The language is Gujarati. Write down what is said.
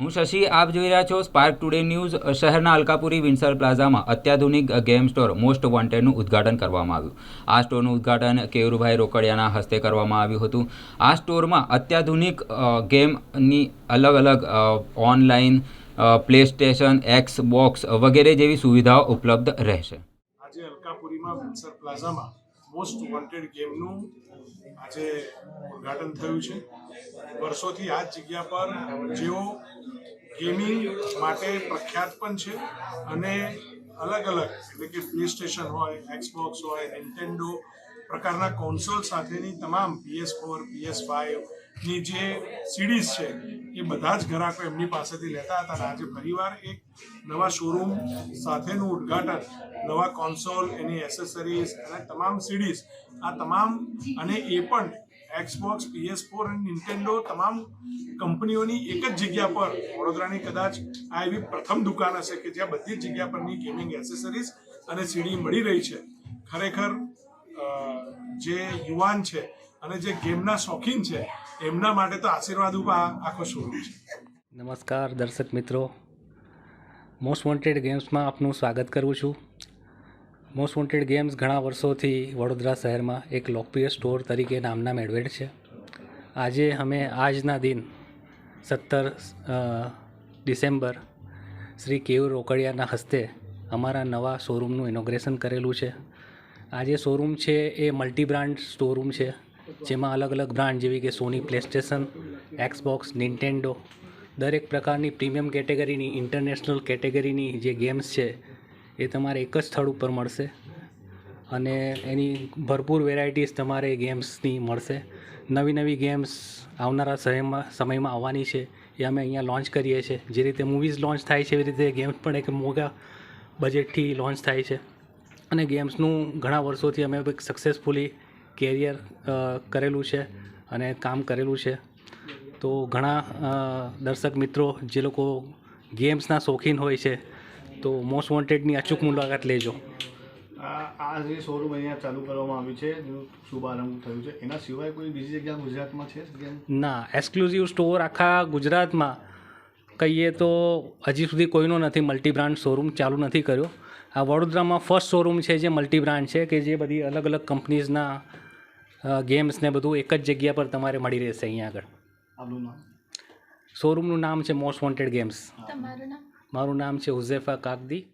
હું શશી, આપ જોઈ રહ્યા છો સ્પાર્ક ટુડે ન્યૂઝ શહેરના અલકાપુરી વિન્સર પ્લાઝામાં અત્યાધુનિક ગેમ સ્ટોર મોસ્ટ વોન્ટેડનું ઉદ્ઘાટન કરવામાં આવ્યું. આ સ્ટોરનું ઉદ્ઘાટન કેયુરભાઈ રોકડિયાના હસ્તે કરવામાં આવ્યું હતું. આ સ્ટોરમાં અત્યાધુનિક ગેમની અલગ અલગ online PlayStation Xbox વગેરે જેવી સુવિધાઓ ઉપલબ્ધ રહેશે. આજે અલકાપુરીમાં વિન્સર પ્લાઝામાં મોસ્ટ વોન્ટેડ ગેમનું આજે ઉદ્ઘાટન થયું છે. વર્ષોથી આ જગ્યા પર જેઓ ગેમિંગ માટે પ્રખ્યાત પણ છે અને અલગ અલગ, એટલે કે પ્લે સ્ટેશન હોય એક્સબોક્સ હોય નિન્ટેન્ડો પ્રકારના કોન્સોલ સાથેની તમામ પીએસ ફોર પીએસ ફાઇવની જે સિરીઝ છે, એ બધા જ ગ્રાહકો એમની પાસેથી લેતા હતા અને આજે ફરીવાર એક નવા શોરૂમ સાથેનું ઉદ્ઘાટન, નવા કોન્સોલ એની એસેસરીઝ અને તમામ સીડીઝ આ તમામ અને એ પણ એક્સબોક્સ પીએસ ફોર અને નિન્ટેન્ડો તમામ કંપનીઓની એક જ જગ્યા પર, વડોદરાની કદાચ આ એવી પ્રથમ દુકાન હશે કે જ્યાં બધી જ જગ્યા પરની ગેમિંગ એસેસરીઝ અને સીડી મળી રહી છે. ખરેખર જે યુવાન છે અને જે ગેમના શોખીન છે, એમના માટે તો આશીર્વાદ ઊભા આખો શોરૂમ છે. નમસ્કાર દર્શક મિત્રો. મોસ્ટ વોન્ટેડ ગેમ્સમાં આપનું સ્વાગત કરું છું. મોસ્ટ વોન્ટેડ ગેમ્સ ઘણા વર્ષોથી વડોદરા શહેરમાં એક લોકપ્રિય સ્ટોર તરીકે નામના મેળવેલ છે. આજે અમે આજના દિન સત્તર ડિસેમ્બર શ્રી કેયુર રોકડિયાના હસ્તે અમારા નવા શોરૂમનું ઇનોગ્રેશન કરેલું છે. આ જે શોરૂમ છે એ મલ્ટી બ્રાન્ડ શોરૂમ છે, જેમાં અલગ અલગ બ્રાન્ડ જેવી કે સોની પ્લેસ્ટેશન, એક્સબોક્સ, નિન્ટેન્ડો દરેક પ્રકારની પ્રીમિયમ કેટેગરીની, ઇન્ટરનેશનલ કેટેગરીની જે ગેમ્સ છે એ તમારે એક જ સ્થળ ઉપર મળશે. અને એની ભરપૂર વેરાયટીઝ તમારે ગેમ્સની મળશે. નવી નવી ગેમ્સ આવનારા સમયમાં સમયમાં આવવાની છે. એ અમે અહીંયા લોન્ચ કરીએ છીએ. જે રીતે મૂવીઝ લોન્ચ થાય છે, એવી રીતે ગેમ્સ પણ એક મોંઘા બજેટથી લોન્ચ થાય છે. અને ગેમ્સનું ઘણા વર્ષોથી અમે એક સક્સેસફુલી કેરિયર કરેલું છે અને કામ કરેલું છે. તો ઘણા દર્શક મિત્રો જે લોકો ગેમ્સના શોખીન હોય છે તો મોસ્ટ વોન્ટેડની અચૂક મુલાકાત લેજો. આ જે શોરૂમ અહીંયા ચાલુ કરવામાં આવ્યું છે જેનું શુભારંભ થયું છે એના સિવાય કોઈ બીજી જગ્યા ગુજરાતમાં છે ના એક્સક્લુઝિવ સ્ટોર આખા ગુજરાતમાં. કહીએ તો હજી સુધી કોઈનો નથી મલ્ટી બ્રાન્ડ શોરૂમ ચાલુ નથી કર્યો. આ વડોદરામાં ફર્સ્ટ શોરૂમ છે જે મલ્ટી બ્રાન્ડ છે કે જે બધી અલગ અલગ કંપનીઝના ગેમ્સ ને બધું એક જ જગ્યા પર તમારે મળી રહેશે અહીંયા આગળ. શોરૂમનું નામ? છે મોસ્ટ વોન્ટેડ ગેમ્સ તમારું નામ? મારું નામ છે હુઝેફા કાગદી.